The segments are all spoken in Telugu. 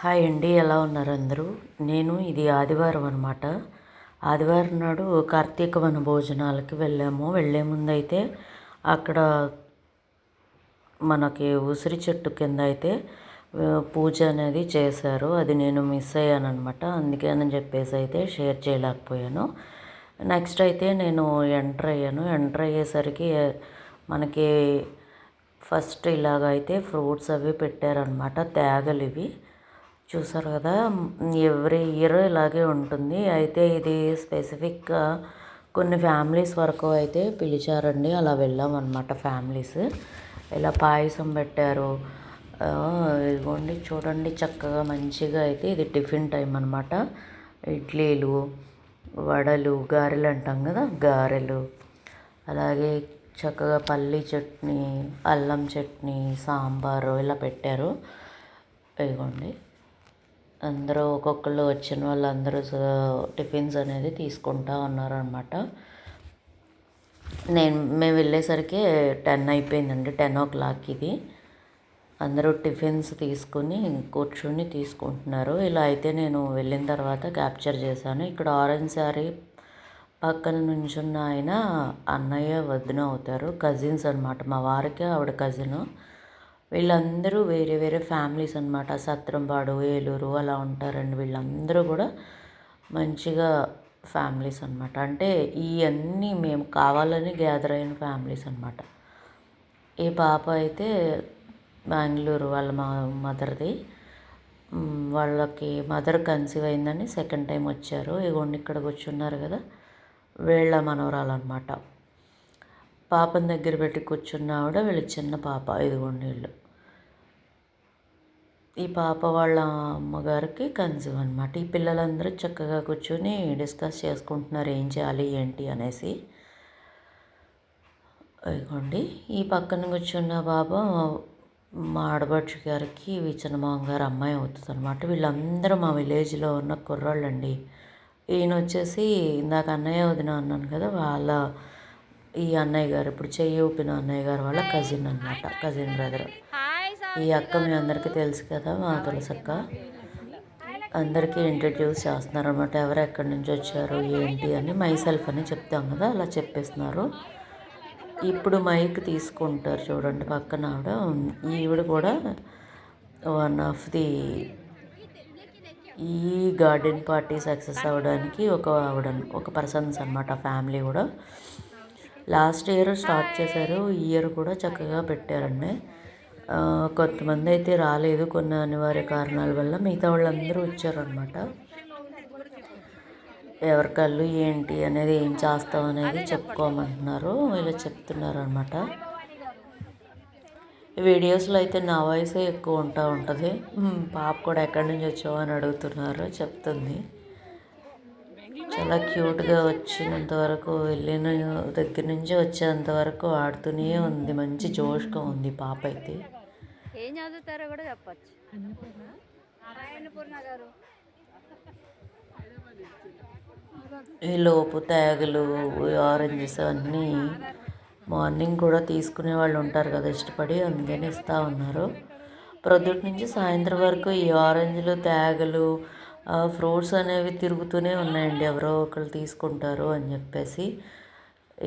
హాయ్ అండి ఎలా ఉన్నారు అందరూ? నేను ఇది ఆదివారం అనమాట ఆదివారం నాడు కార్తీక వన భోజనాలకి వెళ్ళాము. వెళ్ళే ముందు అయితే అక్కడ మనకి ఉసిరి చెట్టు కింద అయితే పూజ అనేది చేశారు. అది నేను మిస్ అయ్యాను అనమాట అందుకని చెప్పేసి అయితే షేర్ చేయలేకపోయాను. నెక్స్ట్ అయితే నేను ఎంటర్ అయ్యాను. ఎంటర్ అయ్యేసరికి మనకి ఫస్ట్ ఇలాగైతే ఫ్రూట్స్ అవి పెట్టారనమాట తేగలు ఇవి చూసారు కదా ఎవ్రీ ఇయర్ ఇలాగే ఉంటుంది. అయితే ఇది స్పెసిఫిక్గా కొన్ని ఫ్యామిలీస్ వరకు అయితే పిలిచారండి. అలా వెళ్ళామన్నమాట ఫ్యామిలీస్. ఇలా పాయసం పెట్టారు. ఇదిగోండి చూడండి చక్కగా మంచిగా అయితే ఇది టిఫిన్ టైం అనమాట ఇడ్లీలు వడలు గారెలు అంటాం కదా గారెలు. అలాగే చక్కగా పల్లీ చట్నీ అల్లం చట్నీ సాంబారు ఇలా పెట్టారు. ఇదిగోండి. అందరూ ఒక్కొక్కళ్ళు వచ్చిన వాళ్ళందరూ టిఫిన్స్ అనేది తీసుకుంటా ఉన్నారనమాట నేను మేము వెళ్ళేసరికి టెన్ అయిపోయిందండి టెన్ ఓ క్లాక్ ఇది. అందరూ టిఫిన్స్ తీసుకుని కూర్చుని తీసుకుంటున్నారు. ఇలా అయితే నేను వెళ్ళిన తర్వాత క్యాప్చర్ చేశాను. ఇక్కడ ఆరెంజ్ శారీ పక్కన నుంచున్న ఆయన అన్నయ్య వదిన అవుతారు కజిన్స్ అనమాట మా వారికి ఆవిడ కజిన్. వీళ్ళందరూ వేరే వేరే ఫ్యామిలీస్ అనమాట సత్రంపాడు ఏలూరు అలా ఉంటారండి వీళ్ళందరూ కూడా మంచిగా ఫ్యామిలీస్ అనమాట అంటే ఇవన్నీ మేము కావాలని గ్యాదర్ అయిన ఫ్యామిలీస్ అనమాట ఈ పాప అయితే బెంగళూరు వాళ్ళ మా మదర్ది వాళ్ళకి మదర్ కన్సీవ్ అయిందని సెకండ్ టైం వచ్చారు. ఇగోండి ఇక్కడ కూర్చున్నారు కదా వీళ్ళ మనవరాలు పాపం పాపని దగ్గర పెట్టి కూర్చున్న ఆవిడ వీళ్ళ చిన్న పాప. ఇదిగోండి ఈ పాప వాళ్ళ అమ్మగారికి కన్సీవ్ అనమాట ఈ పిల్లలందరూ చక్కగా కూర్చొని డిస్కస్ చేసుకుంటున్నారు. ఏం చేయాలి ఏంటి అనేసి. ఇదిగోండి. ఈ పక్కన కూర్చున్న బాబా మా ఆడబడుచు గారికి విచనమామ గారు అమ్మాయి అవుతుంది అనమాట వీళ్ళందరూ మా విలేజ్లో ఉన్న కుర్రాళ్ళండి. ఈయన వచ్చేసి ఇందాక అన్నయ్య వదిన అన్నాను కదా వాళ్ళ ఈ అన్నయ్య గారు ఇప్పుడు చెయ్యి ఊపిన అన్నయ్య గారు వాళ్ళ కజిన్ అనమాట కజిన్ బ్రదర్ ఈ అక్క మీ అందరికీ తెలుసు కదా మా తులసక్క అందరికీ ఇంట్రడ్యూస్ చేస్తున్నారు అనమాట ఎవరు ఎక్కడి నుంచి వచ్చారు ఏంటి అని మై సెల్ఫ్ అని చెప్తాం కదా అలా చెప్పేస్తున్నారు. ఇప్పుడు మైక్ తీసుకుంటారు చూడండి పక్కన ఆవిడ ఈవిడ కూడా వన్ ఆఫ్ ది ఈ గార్డెన్ పార్టీ సక్సెస్ అవ్వడానికి ఒక ఆవిడ ఒక పర్సన్స్ అనమాట ఫ్యామిలీ కూడా. లాస్ట్ ఇయర్ స్టార్ట్ చేశారు. ఈ ఇయర్ కూడా చక్కగా పెట్టారండి. కొంతమంది అయితే రాలేదు కొన్ని అనివార్య కారణాల వల్ల. మిగతా వాళ్ళందరూ వచ్చారనమాట ఎవరి కళ్ళు ఏంటి అనేది ఏం చేస్తాం అనేది చెప్పుకోమంటున్నారు. ఇలా చెప్తున్నారు అనమాట వీడియోస్లో అయితే నా వాయిసే ఎక్కువ ఉంటా ఉంటుంది. పాప కూడా ఎక్కడి నుంచి వచ్చావు అని అడుగుతున్నారు చెప్తుంది. చాలా క్యూట్గా వచ్చినంత వరకు వెళ్ళిన దగ్గర నుంచి వచ్చేంత వరకు ఆడుతూనే ఉంది. మంచి జోష్గా ఉంది పాప అయితే. ఏం చదువుతారో కూడా చెప్పచ్చు. ఈ లోపు తేగలు ఆరెంజెస్ అన్నీ మార్నింగ్ కూడా తీసుకునే వాళ్ళు ఉంటారు కదా ఇష్టపడి అందుకని ఇస్తూ ఉన్నారు. ప్రొద్దుటి నుంచి సాయంత్రం వరకు ఈ ఆరెంజ్లు తేగలు ఫ్రూట్స్ అనేవి తిరుగుతూనే ఉన్నాయండి. ఎవరో ఒకరు తీసుకుంటారు అని చెప్పేసి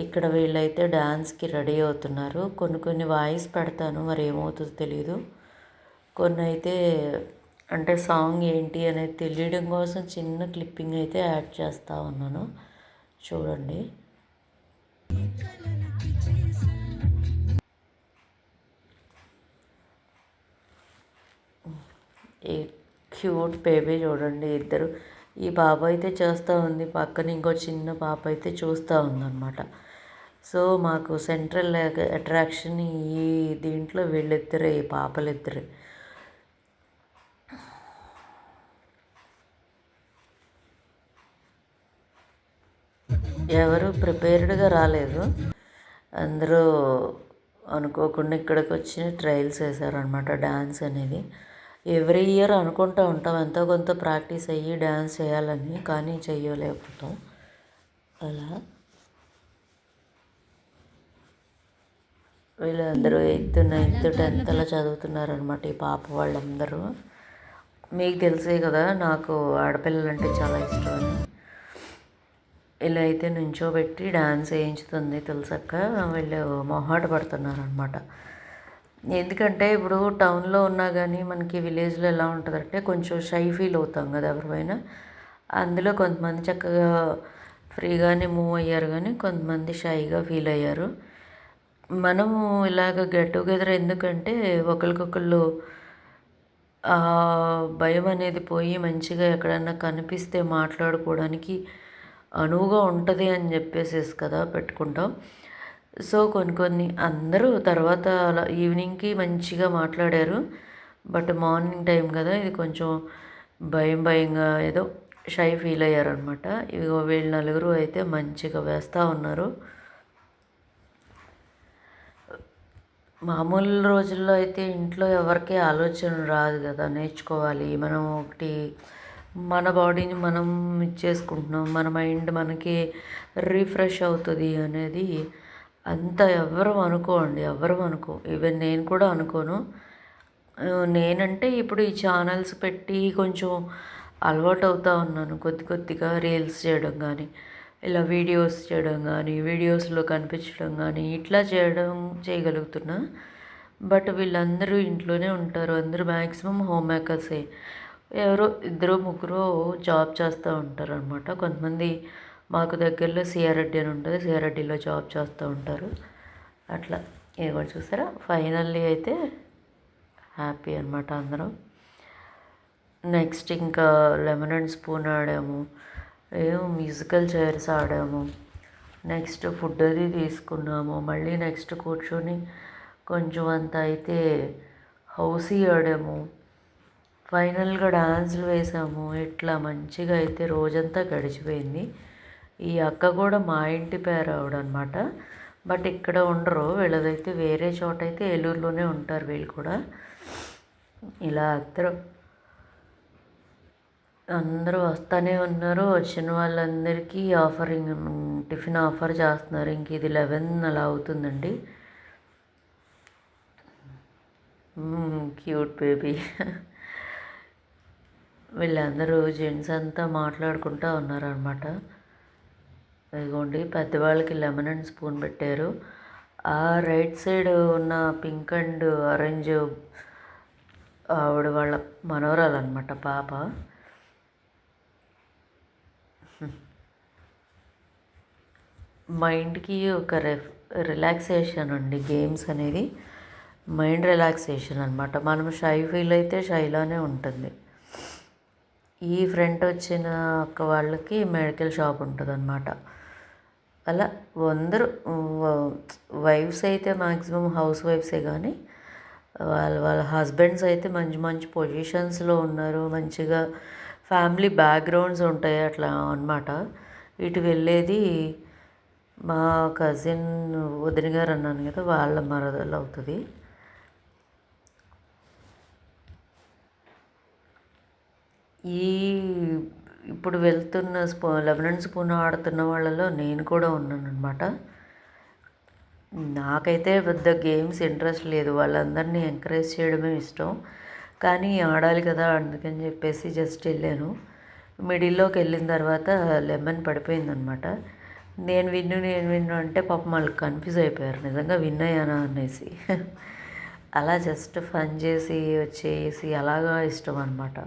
ఇక్కడ వీళ్ళైతే డ్యాన్స్కి రెడీ అవుతున్నారు. కొన్ని కొన్ని వాయిస్ పెడతాను మరి ఏమవుతుందో తెలియదు కొన్ని అయితే అంటే సాంగ్ ఏంటి అనేది తెలియడం కోసం చిన్న క్లిప్పింగ్ అయితే యాడ్ చేస్తూ ఉన్నాను. చూడండి. ఈ క్యూట్ బేబీ చూడండి ఇద్దరు. ఈ పాప అయితే చేస్తూ ఉంది. పక్కన ఇంకో చిన్న పాప అయితే చూస్తూ ఉందన్నమాట. సో మాకు సెంట్రల్ అట్రాక్షన్ ఈ దీంట్లో వీళ్ళిద్దరే ఈ పాపలిద్దరే. ఎవరు ప్రిపేర్డ్గా రాలేదు. అందరూ అనుకోకుండా ఇక్కడికి వచ్చి ట్రయల్స్ వేశారనమాట డ్యాన్స్ అనేది. ఎవ్రీ ఇయర్ అనుకుంటూ ఉంటాం. ఎంతో కొంత ప్రాక్టీస్ అయ్యి డ్యాన్స్ చేయాలని కానీ చెయ్యలేకపోతాం. అలా. వీళ్ళందరూ ఎయిత్ నైన్త్ టెన్త్ అలా చదువుతున్నారనమాట ఈ పాప వాళ్ళందరూ. మీకు తెలిసే కదా నాకు ఆడపిల్లలంటే చాలా ఇష్టం అని. ఇలా అయితే నుంచోబెట్టి డాన్స్ వేయించుతుంది తెలుసక్క. వీళ్ళు మొహాట పడుతున్నారు అనమాట ఎందుకంటే ఇప్పుడు టౌన్లో ఉన్నా కానీ మనకి విలేజ్లో ఎలా ఉంటుందంటే కొంచెం షై ఫీల్ అవుతాం కదా ఎవరిపైనా అందులో కొంతమంది చక్కగా ఫ్రీగానే మూవ్ అయ్యారు కానీ కొంతమంది షైగా ఫీల్ అయ్యారు. మనము ఇలాగ గెట్ టుగెదర్ ఎందుకంటే ఒకరికొకళ్ళు భయం అనేది పోయి మంచిగా ఎక్కడన్నా కనిపిస్తే మాట్లాడుకోవడానికి అనువుగా ఉంటుంది అని చెప్పేసేసి కదా పెట్టుకుంటాం. సో కొన్ని కొన్ని అందరూ తర్వాత అలా ఈవినింగ్కి మంచిగా మాట్లాడారు. బట్ మార్నింగ్ టైం కదా ఇది కొంచెం భయం భయంగా ఏదో షై ఫీల్ అయ్యారనమాట ఇదిగో వీళ్ళు నలుగురు అయితే మంచిగా వేస్తూ ఉన్నారు. మామూలు రోజుల్లో అయితే ఇంట్లో ఎవరికి ఆలోచన రాదు కదా నేర్చుకోవాలి. మనం ఒకటి మన బాడీని మనం ఇచ్చేసుకుంటున్నాం. మన మైండ్ మనకి రిఫ్రెష్ అవుతుంది అనేది అంత ఎవరు అనుకోండి ఎవరు అనుకో. ఈవెన్ నేను కూడా అనుకోను. నేనంటే ఇప్పుడు ఈ ఛానల్స్ పెట్టి కొంచెం అలవాటు అవుతూ ఉన్నాను. కొద్ది కొద్దిగా రీల్స్ చేయడం కానీ ఇలా వీడియోస్ చేయడం కానీ వీడియోస్లో కనిపించడం కానీ ఇట్లా చేయడం చేయగలుగుతున్నా. బట్ వీళ్ళందరూ ఇంట్లోనే ఉంటారు. అందరూ మ్యాక్సిమం హోమ్ మేకర్సే ఎవరో ఇద్దరు ముగ్గురు జాబ్ చేస్తూ ఉంటారు అనమాట కొంతమంది మాకు దగ్గరలో సిఆర్రెడ్డి అని ఉంటుంది. సిఆర్రెడ్డిలో జాబ్ చేస్తూ ఉంటారు. అట్లా. ఇది చూసారా? ఫైనల్లీ అయితే హ్యాపీ అనమాట అందరం. నెక్స్ట్ ఇంకా లెమన్ అండ్ స్పూన్ ఆడాము. ఏమో మ్యూజికల్ చైర్స్ ఆడాము. నెక్స్ట్ ఫుడ్ అది తీసుకున్నాము. మళ్ళీ నెక్స్ట్ కూర్చొని కొంచెం అంత అయితే హౌసీ ఆడాము. ఫైనల్గా డాన్సులు వేసాము. ఇట్లా మంచిగా అయితే రోజంతా గడిచిపోయింది. ఈ అక్క కూడా మా ఇంటి పేరు ఆవిడ అనమాట బట్ ఇక్కడ ఉండరు. వీళ్ళదైతే వేరే చోట అయితే ఏలూరులోనే ఉంటారు వీళ్ళు కూడా. ఇలా అందరూ అందరూ వస్తూనే ఉన్నారు. వచ్చిన వాళ్ళందరికీ ఆఫరింగ్ టిఫిన్ ఆఫర్ చేస్తున్నారు. ఇంక ఇది లెవెన్ అలా అవుతుందండి. క్యూట్ బేబీ వీళ్ళందరూ జెంట్స్ అంతా మాట్లాడుకుంటూ ఉన్నారనమాట. ఇదిగోండి పెద్దవాళ్ళకి లెమన్ అండ్ స్పూన్ పెట్టారు. ఆ రైట్ సైడ్ ఉన్న పింక్ అండ్ ఆరెంజ్ ఆవిడ వాళ్ళ మనవరాలు అనమాట పాప మైండ్కి ఒక రెఫ్ రిలాక్సేషన్ అండి గేమ్స్ అనేది. మైండ్ రిలాక్సేషన్ అనమాట మనం షై ఫీల్ అయితే షైలానే ఉంటుంది. ఈ ఫ్రంట్ వచ్చిన అక్క వాళ్ళకి మెడికల్ షాప్ ఉంటుంది అనమాట అలా అందరూ వైఫ్స్ అయితే మ్యాక్సిమం హౌస్ వైఫ్సే కానీ వాళ్ళ వాళ్ళ హస్బెండ్స్ అయితే మంచి మంచి పొజిషన్స్లో ఉన్నారు. మంచిగా ఫ్యామిలీ బ్యాక్గ్రౌండ్స్ ఉంటాయి అట్లా అనమాట ఇటు వెళ్ళేది మా కజిన్ వదిన గారు అన్నాను కదా వాళ్ళ మరదలు అవుతుంది. ఈ ఇప్పుడు వెళ్తున్న స్పూ లెబనన్ స్పూన్ ఆడుతున్న వాళ్ళలో నేను కూడా ఉన్నాను అనమాట నాకైతే పెద్ద గేమ్స్ ఇంట్రెస్ట్ లేదు. వాళ్ళందరినీ ఎంకరేజ్ చేయడమే ఇష్టం. కానీ ఆడాలి కదా అందుకని చెప్పేసి జస్ట్ వెళ్ళాను. మిడిల్లోకి వెళ్ళిన తర్వాత లెమన్ పడిపోయిందనమాట నేను విన్ను నేను విన్ను అంటే పాపం వాళ్ళు కన్ఫ్యూజ్ అయిపోయారు. నిజంగా విన్ అయ్యానా అనేసి. అలా జస్ట్ ఫన్ చేసి వచ్చేసి అలాగా ఇష్టం అనమాట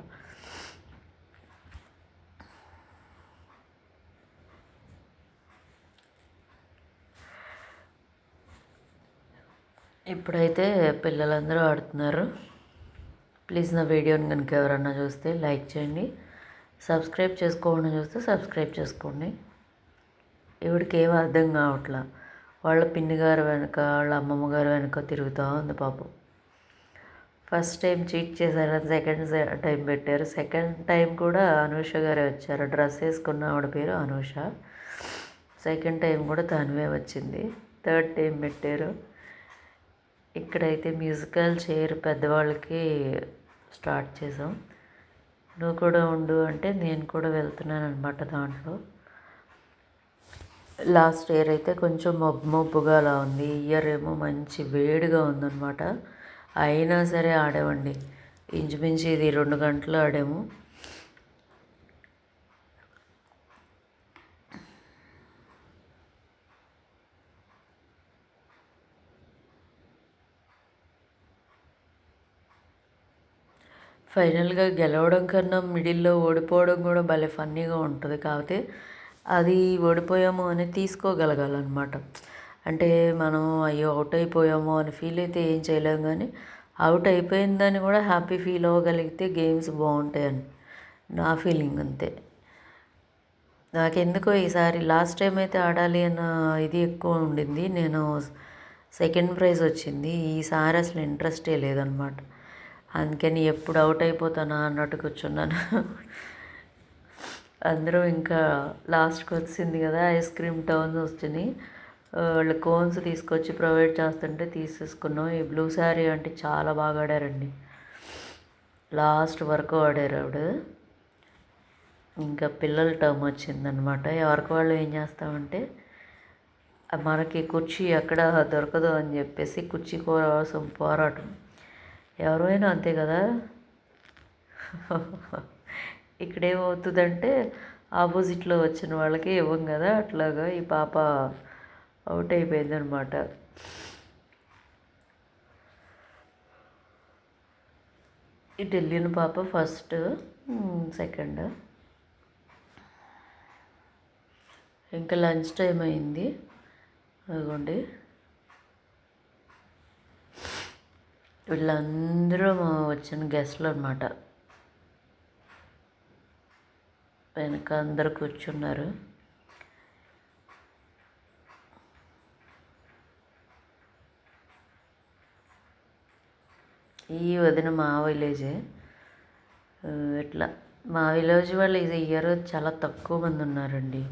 ఇప్పుడైతే పిల్లలందరూ ఆడుతున్నారు. ప్లీజ్ నా వీడియోని కనుక ఎవరన్నా చూస్తే లైక్ చేయండి. సబ్స్క్రైబ్ చేసుకోకుండా చూస్తే సబ్స్క్రైబ్ చేసుకోండి. ఇవిడికి ఏం అర్థం కావట్లా? వాళ్ళ పిన్ని గారు వెనుక వాళ్ళ అమ్మమ్మ గారు వెనక తిరుగుతూ ఉంది పాపం. ఫస్ట్ టైం చీట్ చేశారని సెకండ్ టైం పెట్టారు. సెకండ్ టైం కూడా అనూష గారే వచ్చారు. డ్రెస్ వేసుకున్న ఆవిడ పేరు అనూష. సెకండ్ టైం కూడా తనువే వచ్చింది. థర్డ్ టైం పెట్టారు. ఇక్కడైతే మ్యూజికల్ చైర్ పెద్దవాళ్ళకి స్టార్ట్ చేసాం నువ్వు కూడా ఉండు అంటే నేను కూడా వెళ్తున్నాను అనమాట దాంట్లో. లాస్ట్ ఇయర్ అయితే కొంచెం మబ్బు మబ్బుగా అలా ఉంది. ఇయర్ ఏమో మంచి వేడిగా ఉందన్నమాట. అయినా సరే ఆడేవండి ఇంచుమించు ఇది రెండు గంటలు ఆడాము. ఫైనల్గా గెలవడం కన్నా మిడిల్లో ఓడిపోవడం కూడా భలే ఫన్నీగా ఉంటుంది. కాకపోతే అది ఓడిపోయాము అని తీసుకోగలగాలన్నమాట. అంటే మనం అయ్యో అవుట్ అయిపోయాము అని ఫీల్ అయితే ఏం చేయలేము కానీ అవుట్ అయిపోయిందని కూడా హ్యాపీ ఫీల్ అవ్వగలిగితే గేమ్స్ బాగుంటాయని నా ఫీలింగ్ అంతే. నాకెందుకో ఈసారి లాస్ట్ టైం అయితే ఆడాలి అన్న ఇది ఎక్కువ ఉండింది. నేను సెకండ్ ప్రైజ్ వచ్చింది. ఈసారి అసలు ఇంట్రెస్టే లేదనమాట అందుకని ఎప్పుడు అవుట్ అయిపోతానా అన్నట్టు కూర్చున్నాను. అందరూ ఇంకా లాస్ట్కి వచ్చింది కదా ఐస్ క్రీమ్ టౌన్స్ వచ్చినాయి వాళ్ళు కోన్స్ తీసుకొచ్చి ప్రొవైడ్ చేస్తుంటే తీసేసుకున్నాం. ఈ బ్లూ శారీ అంటే చాలా బాగా ఆడారండి. లాస్ట్ వరకు ఆడారు ఆవిడ. ఇంకా పిల్లల టర్మ్ వచ్చిందనమాట ఎవరికి వాళ్ళు ఏం చేస్తామంటే మనకి కుర్చీ ఎక్కడ దొరకదు అని చెప్పేసి కుర్చీ కోసం పోరాటం. ఎవరైనా అంతే కదా? ఇక్కడ ఏమవుతుందంటే ఆపోజిట్లో వచ్చిన వాళ్ళకి ఇవ్వం కదా? అట్లాగా ఈ పాప అవుట్ అయిపోయిందనమాట ఇటు వెళ్ళిన పాప ఫస్ట్ సెకండ్. ఇంకా లంచ్ టైం అయింది. అదిగోండి. వీళ్ళందరూ మా వచ్చిన గెస్ట్లు అనమాట వెనక అందరు కూర్చున్నారు. ఈ వదిన మా విలేజే. ఇట్లా మా విలేజ్ వాళ్ళు ఇది ఇయర్ చాలా తక్కువ మంది ఉన్నారండి.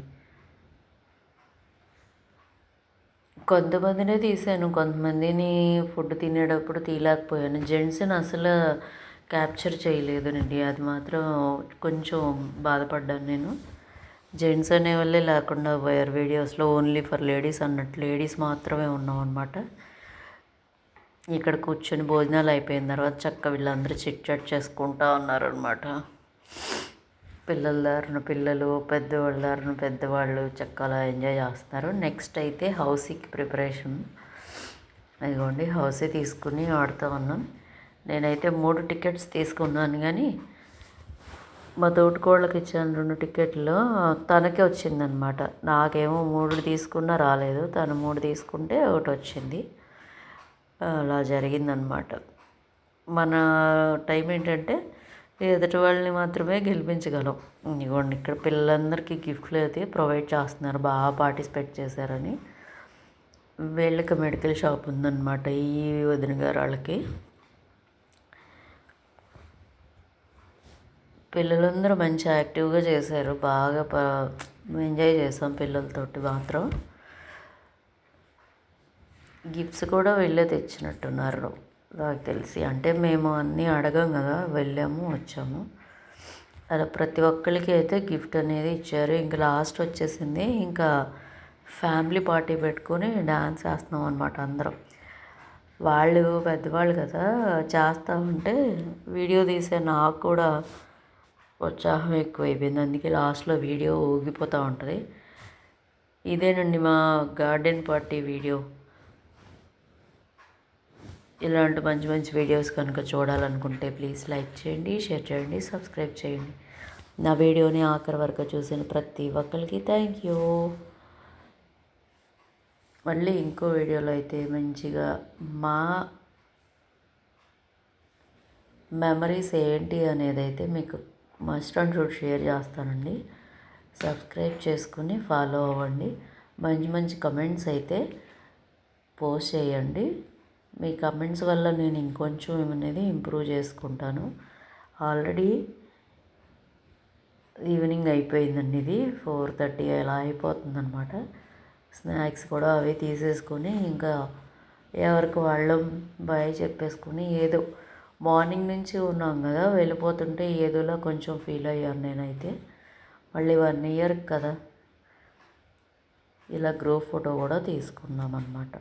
కొంతమందినే తీసాను. కొంతమందిని ఫుడ్ తినేటప్పుడు తీయలేకపోయాను. జెంట్స్ని అసలు క్యాప్చర్ చేయలేదునండి అది మాత్రం కొంచెం బాధపడ్డాను నేను. జెంట్స్ అనేవాళ్ళే లేకుండా పోయారు వీడియోస్లో. ఓన్లీ ఫర్ లేడీస్ అన్నట్టు. లేడీస్ మాత్రమే ఉన్నాం అనమాట ఇక్కడ కూర్చొని భోజనాలు అయిపోయిన తర్వాత చక్క వీళ్ళందరూ చిట్ చాట్ చేసుకుంటా ఉన్నారనమాట పిల్లల దారిన పిల్లలు పెద్దవాళ్ళ దారిన పెద్దవాళ్ళు చక్కగా ఎంజాయ్ చేస్తున్నారు. నెక్స్ట్ అయితే హౌసీకి ప్రిపరేషన్. అదిగోండి హౌసీ తీసుకుని ఆడుతూ ఉన్నాం. నేనైతే మూడు టికెట్స్ తీసుకున్నాను కానీ మా తోటికోళ్ళకి ఇచ్చిన రెండు టికెట్లు తనకే వచ్చిందనమాట. నాకేమో మూడు తీసుకున్నా రాలేదు. తను మూడు తీసుకుంటే ఒకటి వచ్చింది. అలా జరిగిందనమాట. మన టైం ఏంటంటే ఎదుటి వాళ్ళని మాత్రమే గెలిపించగలం. ఇదిగోండి ఇక్కడ పిల్లలందరికీ గిఫ్ట్లు అయితే ప్రొవైడ్ చేస్తున్నారు. బాగా పార్టిసిపేట్ చేశారని. వీళ్ళకి మెడికల్ షాప్ ఉందన్నమాట ఈ వదిన గారు వాళ్ళకి పిల్లలందరూ మంచి యాక్టివ్గా చేశారు. బాగా ఎంజాయ్ చేసాం పిల్లలతోటి మాత్రం. గిఫ్ట్స్ కూడా వెళ్ళే తెచ్చినట్టున్నారు. నాకు తెలిసి. అంటే మేము అన్నీ అడగం కదా వెళ్ళాము వచ్చాము. అలా ప్రతి ఒక్కరికి అయితే గిఫ్ట్ అనేది ఇచ్చారు. ఇంకా లాస్ట్ వచ్చేసింది. ఇంకా ఫ్యామిలీ పార్టీ పెట్టుకొని డ్యాన్స్ చేస్తున్నాం అనమాట అందరం. వాళ్ళు పెద్దవాళ్ళు కదా చేస్తూ ఉంటే వీడియో తీసే నాకు కూడా ఉత్సాహం ఎక్కువైపోయింది. అందుకే లాస్ట్లో వీడియో ఊగిపోతూ ఉంటుంది. ఇదేనండి మా గార్డెన్ పార్టీ వీడియో. ఇలాంటి మంచి మంచి వీడియోస్ కనుక చూడాలనుకుంటే ప్లీజ్ లైక్ చేయండి షేర్ చేయండి సబ్స్క్రైబ్ చేయండి. నా వీడియోని ఆఖరి వరకు చూసిన ప్రతి ఒక్కరికి థ్యాంక్ యూ మళ్ళీ ఇంకో వీడియోలో అయితే మంచిగా మా మెమరీస్ ఏంటి అనేది అయితే మీకు మస్ట్ అండ్ షుడ్ షేర్ చేస్తానండి. సబ్స్క్రైబ్ చేసుకుని ఫాలో అవ్వండి. మంచి మంచి కమెంట్స్ అయితే పోస్ట్ చేయండి. మీ కమెంట్స్ వల్ల నేను ఇంకొంచెం ఏమనేది ఇంప్రూవ్ చేసుకుంటాను. ఆల్రెడీ ఈవినింగ్ అయిపోయిందండి ఇది. ఫోర్ థర్టీ అలా అయిపోతుందన్నమాట. స్నాక్స్ కూడా అవి తీసేసుకొని ఇంకా ఎవరికి వాళ్ళం బాయ్ చెప్పేసుకుని ఏదో మార్నింగ్ నుంచి ఉన్నాం కదా వెళ్ళిపోతుంటే ఏదోలా కొంచెం ఫీల్ అయ్యాను నేనైతే. మళ్ళీ వన్ ఇయర్ కదా. ఇలా గ్రూప్ ఫోటో కూడా తీసుకున్నాం అన్నమాట